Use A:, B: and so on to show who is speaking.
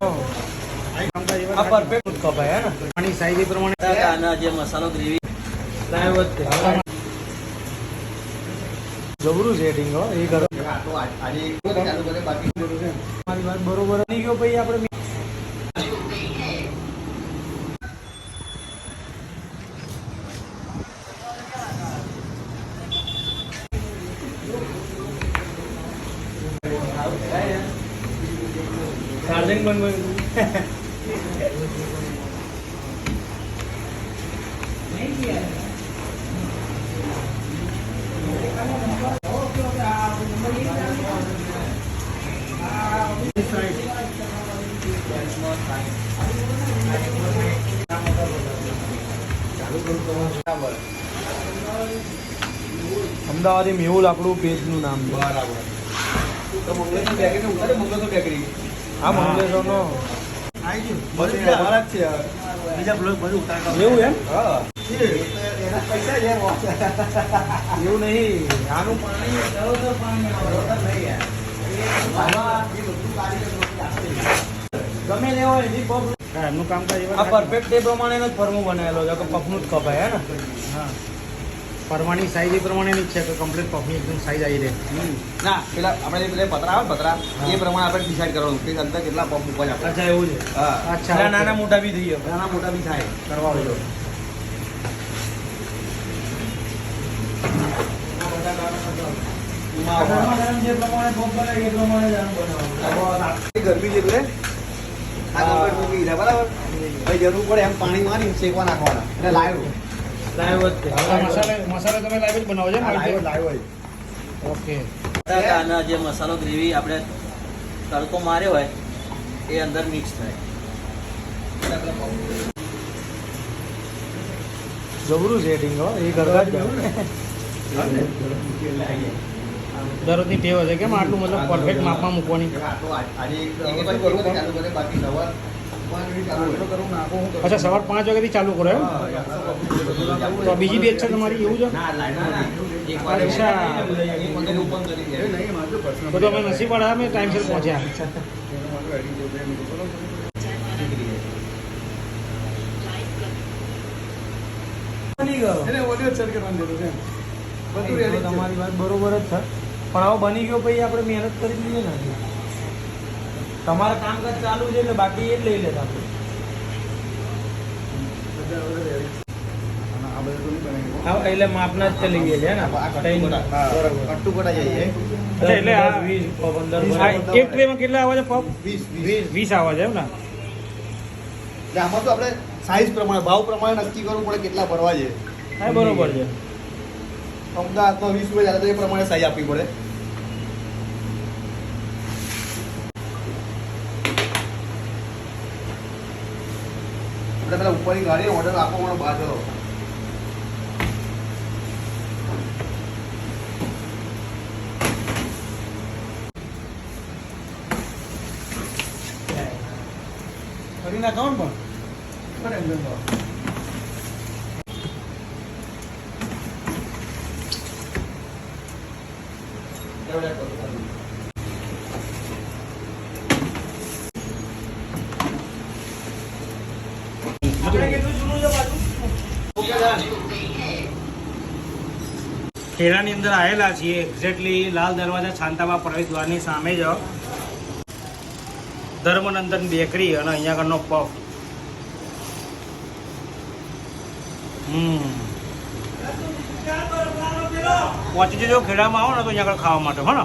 A: આ પરફેક્ટ કપાય હે ને આની સાઈઝ પ્રમાણે
B: આના જે મસાલો ગ્રેવી
A: લાઈવ જ છે. જબરું સેટિંગ હો એ કરો મારી વાત બરોબર નહીં ગયો પછી આપણે ચાર્જિંગ બંધ અમદાવાદી મેહુલ આપણું પેજનું નામ છે. આ મંગલેશોનો
B: બીજા બ્લોગ બધું ઉતારતા
A: એવું એમ? એવું નહીં. આનું ગમે હોય એની પફ એમનું કામ આ પરફેક્ટ એ પ્રમાણેનો જ ફરમું બનાવેલો છે. કે પફનું જ કપાય હે ને? હા. પરમાની સાઈઝ એ પ્રમાણેની જ છે કે કમ્પ્લીટ પફની એકદમ સાઈઝ આવી રહે.
B: ના પેલા આપણે પેલા પતરા આવે પતરા એ પ્રમાણે આપણે ડિસાઈડ કરવાનું કે અંદર કેટલા પફ મૂકવા છે. આપણે
A: અચ્છા એવું છે.
B: હા.
A: અચ્છા નાના મોટા બી થઈ ગયો.
B: નાના મોટા બી થાય.
A: કરવા દો જે પ્રમાણે પફ બનાવે એ પ્રમાણે જ આનું બનાવવાનું
B: ગરમી જેટલે આ બરાબર જરૂર પડે એમ પાણી મારી શેકવા નાખવાના. એટલે લાઈવ
A: લાઈવ જ છે. મસાલા મસાલા તમે લાઈવ જ બનાવો છો
B: લાઈવ લાઈવ
A: ઓકે
B: આના જે. મસાલો ગ્રેવી આપણે તડકો માર્યો હોય એ અંદર મિક્સ થાય.
A: જબરું છે હો એ કરવા જ દરરોજની ટેવ હશે કેમ? આટલું મતલબ પરફેક્ટ માપમાં મૂકવાની. અચ્છા સવાર પાંચ વાગ્યાથી ચાલુ કરો એમ? તો બીજી બેચ છે તમારી એવું છે? અચ્છા. બધું અમે નસીબ વાળા અમે ટાઈમસર પહોંચ્યા. તમારી વાત બરોબર જ છે. પણ આવો બની ગયો પછી આપણે મહેનત કરી દીધી ને તમારે કામકાજ ચાલુ છે એટલે બાકી એ જ લઈ લેતા આપણે. હા એટલે માપના જ લઈએ છે ને? ત્રણ. બરોબર. અચ્છા, એટલે આ વીસ પંદર એક ટ્રેમાં કેટલા આવે છે પપ? વીસ આવે છે એમ ને?
B: આમાં તો આપણે સાઈઝ પ્રમાણે ભાવ પ્રમાણે નક્કી કરવું પડે કેટલા ભરવા છે.
A: હા બરોબર છે.
B: અમદાવાદમાં વીસ રૂપિયા ચાલે તો એ પ્રમાણે સાઈઝ આપવી પડે. આપણે પેલા ઉપરની ગાડી ઓર્ડર આપવાનો મને
A: કરી નાખો ને પણ ખેડાની અંદર આવેલા છીએ. એક્ઝેક્ટલી લાલ દરવાજા છાંતામાં પ્રવેશ દ્વારની સામે જ. ધર્મનંદન બેકરી અને અહીંયા આગળનો પફ. પહોંચી જજો ખેડામાં આવો ને તો અહીંયા આગળ ખાવા માટે હો ને